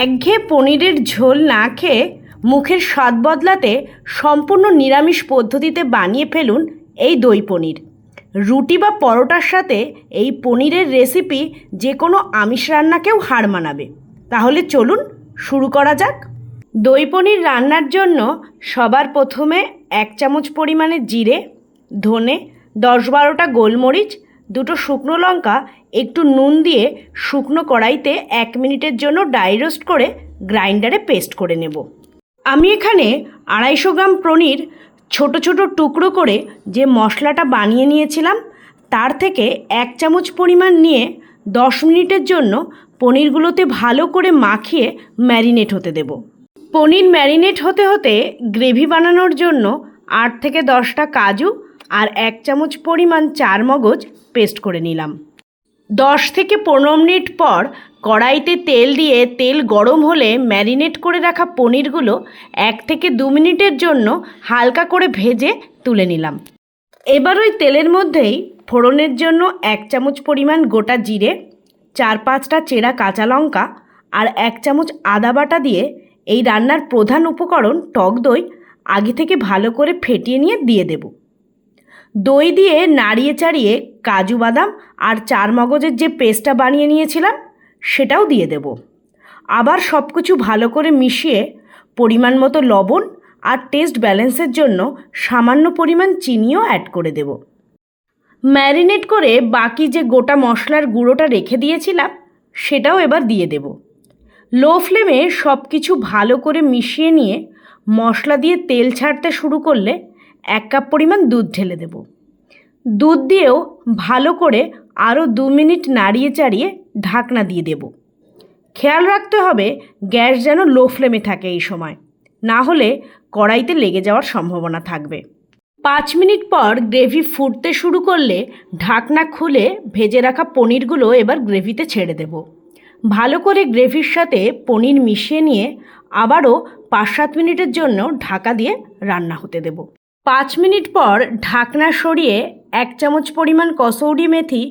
একঘেয়ে পনিরের ঝোল না খেয়ে মুখের স্বাদ বদলাতে সম্পূর্ণ নিরামিষ পদ্ধতিতে বানিয়ে ফেলুন এই দই পনির। রুটি বা পরোটার সাথে এই পনিরের রেসিপি যে কোনো আমিষ রান্নাকেও হার মানাবে। তাহলে চলুন শুরু করা যাক। দই পনির রান্নার জন্য সবার প্রথমে এক চামচ পরিমাণে জিরে, ধনে, দশ বারোটা গোলমরিচ দুটো শুকনো লঙ্কা, একটু নুন দিয়ে শুকনো কড়াইতে এক মিনিটের জন্য ডাই রোস্ট করে গ্রাইন্ডারে পেস্ট করে নেব। আমি এখানে আড়াইশো গ্রাম পনির ছোট ছোট টুকরো করে যে মশলাটা বানিয়ে নিয়েছিলাম, তার থেকে এক চামচ পরিমাণ নিয়ে দশ মিনিটের জন্য পনিরগুলোতে ভালো করে মাখিয়ে ম্যারিনেট হতে দেব। পনির ম্যারিনেট হতে হতে গ্রেভি বানানোর জন্য আট থেকে দশটা কাজু আর এক চামচ পরিমাণ চার মগজ পেস্ট করে নিলাম। দশ থেকে পনেরো মিনিট পর কড়াইতে তেল দিয়ে তেল গরম হলে ম্যারিনেট করে রাখা পনিরগুলো এক থেকে দু মিনিটের জন্য হালকা করে ভেজে তুলে নিলাম। এবার ওই তেলের মধ্যেই ফোড়নের জন্য এক চামচ পরিমাণ গোটা জিরে, চার পাঁচটা চেরা কাঁচা লঙ্কা আর এক চামচ আদা বাটা দিয়ে এই রান্নার প্রধান উপকরণ টক দই আগে থেকে ভালো করে ফেটিয়ে নিয়ে দিয়ে দেবো। দই দিয়ে নাড়িয়ে চাড়িয়ে কাজু বাদাম আর চার মগজের যে পেস্টটা বানিয়ে নিয়েছিলাম, সেটাও দিয়ে দেব। আবার সব কিছু ভালো করে মিশিয়ে পরিমাণ মতো লবণ আর টেস্ট ব্যালেন্সের জন্য সামান্য পরিমাণ চিনিও অ্যাড করে দেব। ম্যারিনেট করে বাকি যে গোটা মশলার গুঁড়োটা রেখে দিয়েছিলাম, সেটাও এবার দিয়ে দেব। লো ফ্লেমে সব কিছু ভালো করে মিশিয়ে নিয়ে মশলা দিয়ে তেল ছাড়তে শুরু করলে এক কাপ পরিমাণ দুধ ঢেলে দেব। দুধ দিয়েও ভালো করে আরও দু মিনিট নাড়িয়ে চাড়িয়ে ঢাকনা দিয়ে দেব। খেয়াল রাখতে হবে গ্যাস যেন লো ফ্লেমে থাকে এই সময়, না হলে কড়াইতে লেগে যাওয়ার সম্ভাবনা থাকবে। পাঁচ মিনিট পর গ্রেভি ফুটতে শুরু করলে ঢাকনা খুলে ভেজে রাখা পনিরগুলো এবার গ্রেভিতে ছেড়ে দেব। ভালো করে গ্রেভির সাথে পনির মিশিয়ে নিয়ে আবারও পাঁচ সাত মিনিটের জন্য ঢাকা দিয়ে রান্না হতে দেব। পাঁচ মিনিট পর ঢাকনা সরিয়ে এক চামচ পরিমাণ কসৌরি মেথি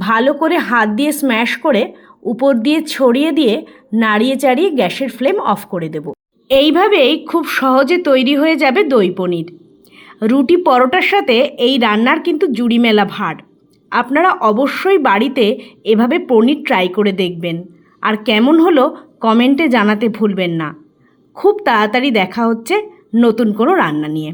ভালো করে হাত দিয়ে স্ম্যাশ করে উপর দিয়ে ছড়িয়ে দিয়ে নাড়িয়ে চাড়িয়ে গ্যাসের ফ্লেম অফ করে দেব। এইভাবেই খুব সহজে তৈরি হয়ে যাবে দই পনির। রুটি পরোটার সাথে এই রান্নার কিন্তু জুড়ি মেলা ভার। আপনারা অবশ্যই বাড়িতে এভাবে পনির ট্রাই করে দেখবেন। আর কেমন হলো কমেন্টে জানাতে ভুলবেন না। খুব তাড়াতাড়ি দেখা হচ্ছে নতুন কোনো রান্না নিয়ে।